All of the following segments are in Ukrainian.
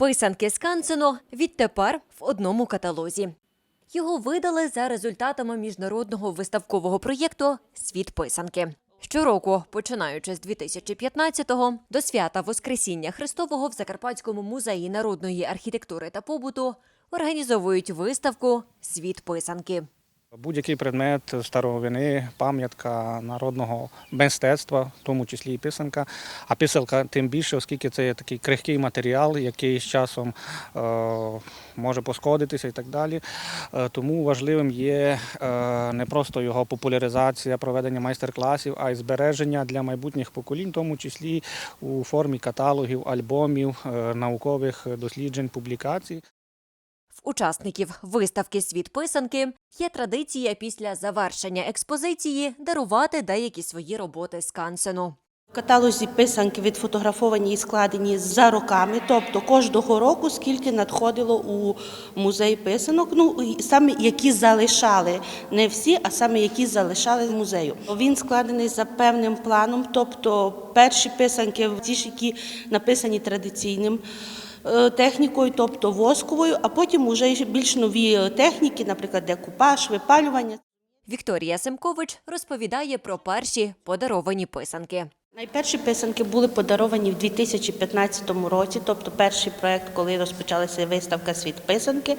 Писанки з Кансено відтепер в одному каталозі. Його видали за результатами міжнародного виставкового проєкту Світ писанки. Щороку, починаючи з 2015-го, до свята Воскресіння Христового в Закарпатському музеї народної архітектури та побуту організовують виставку Світ писанки. Будь-який предмет старовини, пам'ятка народного мистецтва, в тому числі і писанка. А писалка тим більше, оскільки це є такий крихкий матеріал, який з часом е, може пошкодитися і так далі. Е, тому важливим є е, не просто його популяризація, проведення майстер-класів, а й збереження для майбутніх поколінь, в тому числі у формі каталогів, альбомів, е, наукових досліджень, публікацій. Учасників виставки Світ писанки є традиція після завершення експозиції дарувати деякі свої роботи з Кансену. В каталозі писанки відфотографовані і складені за роками, тобто кожного року скільки надходило у музей писанок, ну саме які залишали, не всі, а саме які залишали з музею. Він складений за певним планом, тобто перші писанки, ті ж, які написані традиційним. е, Технікою, тобто восковою, а потім вже більш нові техніки, наприклад, декупаж, випалювання. Вікторія Семкович розповідає про перші подаровані писанки. Найперші писанки були подаровані в 2015 році, тобто перший проект, коли розпочалася виставка Світ писанки.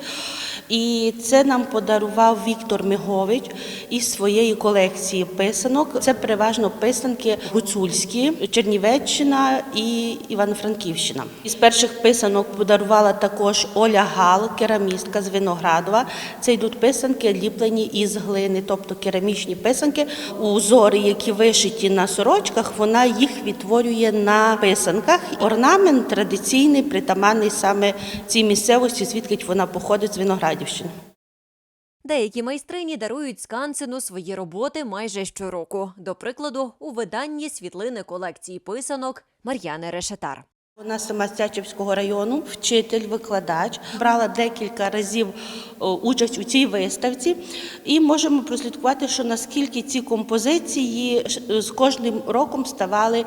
І це нам подарував Віктор Мигович із своєї колекції писанок. Це переважно писанки гуцульські, Чернівеччина і Івано-Франківщина. Із перших писанок подарувала також Оля Гал, керамістка з Виноградова. Це йдуть писанки, ліплені із глини, тобто керамічні писанки. Узори, які вишиті на сорочках, вона їх відтворює на писанках. Орнамент традиційний, притаманний саме цій місцевості, звідки вона походить з Виноградівщини. Деякі майстрині дарують скансену свої роботи майже щороку. До прикладу, у виданні світлини колекції писанок Мар'яни Решетар. Вона сама з Тячівського району, вчитель, викладач, брала декілька разів участь у цій виставці, і можемо прослідкувати, що наскільки ці композиції з кожним роком ставали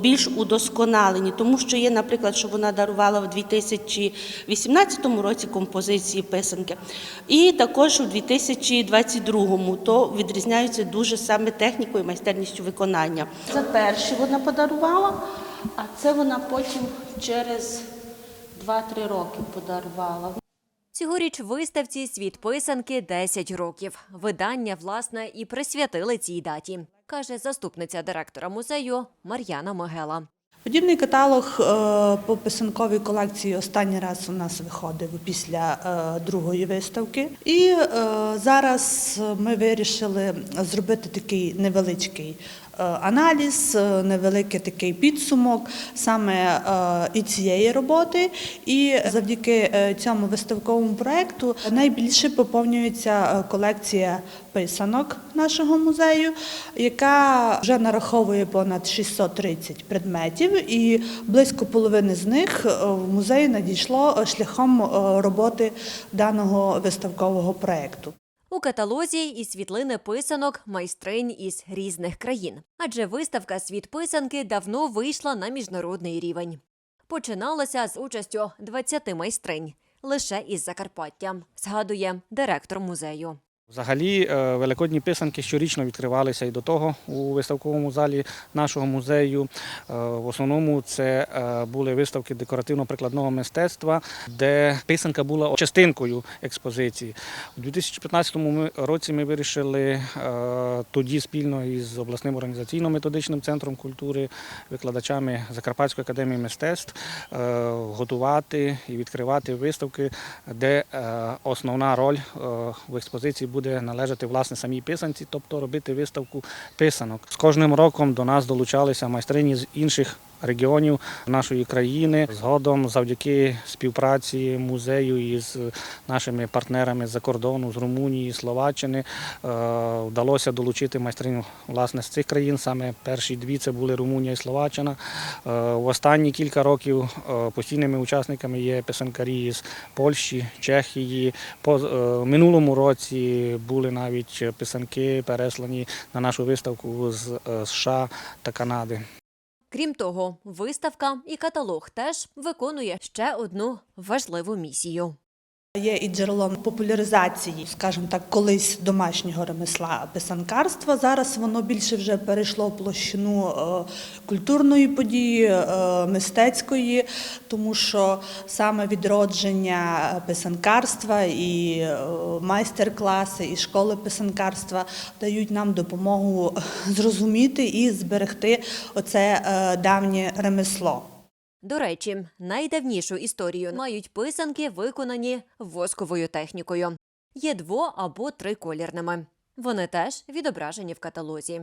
більш удосконалені, тому що є, наприклад, що вона дарувала в 2018 році композиції писанки, і також у 2022, то відрізняються дуже саме технікою, майстерністю виконання. За перші вона подарувала. А це вона потім через 2-3 роки подарувала. Цьогоріч виставці Світ писанки 10 років. Видання, власне, і присвятили цій даті, каже заступниця директора музею Мар'яна Могела. Подібний каталог е, по писанковій колекції останній раз у нас виходив після е, другої виставки. І е, зараз ми вирішили зробити такий невеличкий аналіз, е, невеликий такий підсумок саме е, і цієї роботи. І завдяки е, цьому виставковому проекту найбільше поповнюється е, колекція писанок нашого музею, яка вже нараховує понад 630 предметів, і близько половини з них е, в музей надійшло е, шляхом е, роботи даного виставкового проекту. У каталозі і світлини писанок майстринь із різних країн. Адже виставка Світ писанки давно вийшла на міжнародний рівень. Починалася з участю 20 майстринь лише із Закарпаття, згадує директор музею. Взагалі, е, великодні писанки щорічно відкривалися і до того у виставковому залі нашого музею. Е, В основному це е, були виставки декоративно-прикладного мистецтва, де писанка була частинкою експозиції. У 2015 році ми вирішили тоді спільно із обласним організаційно-методичним центром культури, викладачами Закарпатської академії мистецтв готувати і відкривати виставки, де основна роль в експозиції буде належати власне самій писанці, тобто робити виставку писанок. З кожним роком до нас долучалися майстрині з інших регіонів нашої країни. Згодом, завдяки співпраці музею із нашими партнерами з-за кордону, з Румунії, Словаччини, е, вдалося долучити майстриню власне з цих країн. Саме перші дві це були Румунія і Словаччина. Е, В останні кілька років е, постійними учасниками є писанкарі з Польщі, Чехії. По минулому році були навіть писанки переслані на нашу виставку з США та Канади. Крім того, виставка і каталог теж виконує ще одну важливу місію. Є і джерелом популяризації, скажімо так, колись домашнього ремесла писанкарства. Зараз воно більше вже перейшло площину е, культурної події, е, мистецької, тому що саме відродження писанкарства і е, майстер-класи, і школи писанкарства дають нам допомогу зрозуміти і зберегти оце давнє ремесло. До речі, найдавнішу історію мають писанки, виконані восковою технікою. Є дво або триколірними. Вони теж відображені в каталозі.